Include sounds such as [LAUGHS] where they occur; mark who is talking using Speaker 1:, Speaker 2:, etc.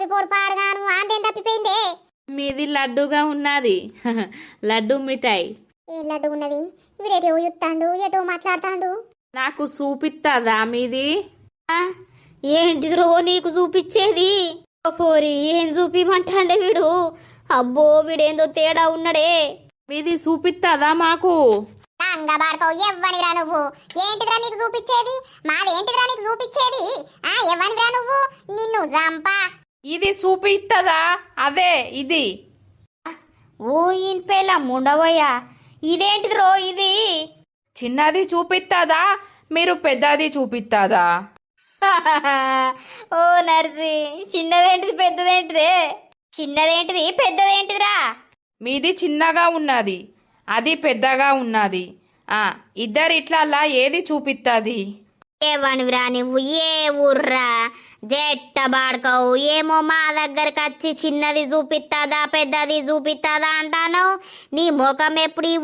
Speaker 1: తప్పిపోరు పాడగాను ఆందేం తప్పిపోయిందే?
Speaker 2: మీది లడ్డుగా ఉన్నది. [LAUGHS] లడ్డు మిఠాయి.
Speaker 1: ఏం లడ్డు ఉన్నది? వీడు ఎటో యుత్తాండు ఎటో మాట్లాడతాండు?
Speaker 2: నాకు చూపిస్తుందా మీది?
Speaker 3: ఏంటిదిరో నీకు చూపించేది పోరి ఏం చూపిమంటాండే వీడు? అబ్బో వీడేందో తేడా ఉన్నాడే.
Speaker 2: మీది చూపిస్తుందా మాకు?
Speaker 1: లంగా బాడుకోవు ఎవ్వనిరా నువ్వు? ఏంటిదిరా నీకు చూపించేది మాదేంటిదిరా నీకు చూపించేది ఆ ఎవ్వనిరా నువ్వు? నిన్ను జంపా.
Speaker 2: ఇది చూపిస్తుందా అదే ఇది.
Speaker 3: ఓ ఇన్పేలా ముండవయ్యా. ఇదేంటిదిరో ఇది?
Speaker 2: చిన్నది చూపిస్తుందా మీరు పెద్దది చూపిస్తుందా [LAUGHS]
Speaker 3: ఓ నర్సి చిన్నదేంటిది పెద్దదేంటిదే? చిన్నదేంటిది పెద్దదేంటిదిరా?
Speaker 2: మీది చిన్నగా ఉన్నది అది పెద్దగా ఉన్నది. ఆ ఇద్దరు ఇట్లల్లా ఏది చూపిస్తుంది
Speaker 3: ఏవనివిరా నువ్వు? ఏ ఊర్రా? జెట్ట బాడకవు. ఏమో మా దగ్గరకు వచ్చి చిన్నది చూపిస్తాదా పెద్దది చూపిస్తాదా అంటాను నీ ముఖం ఎప్పుడు ఈ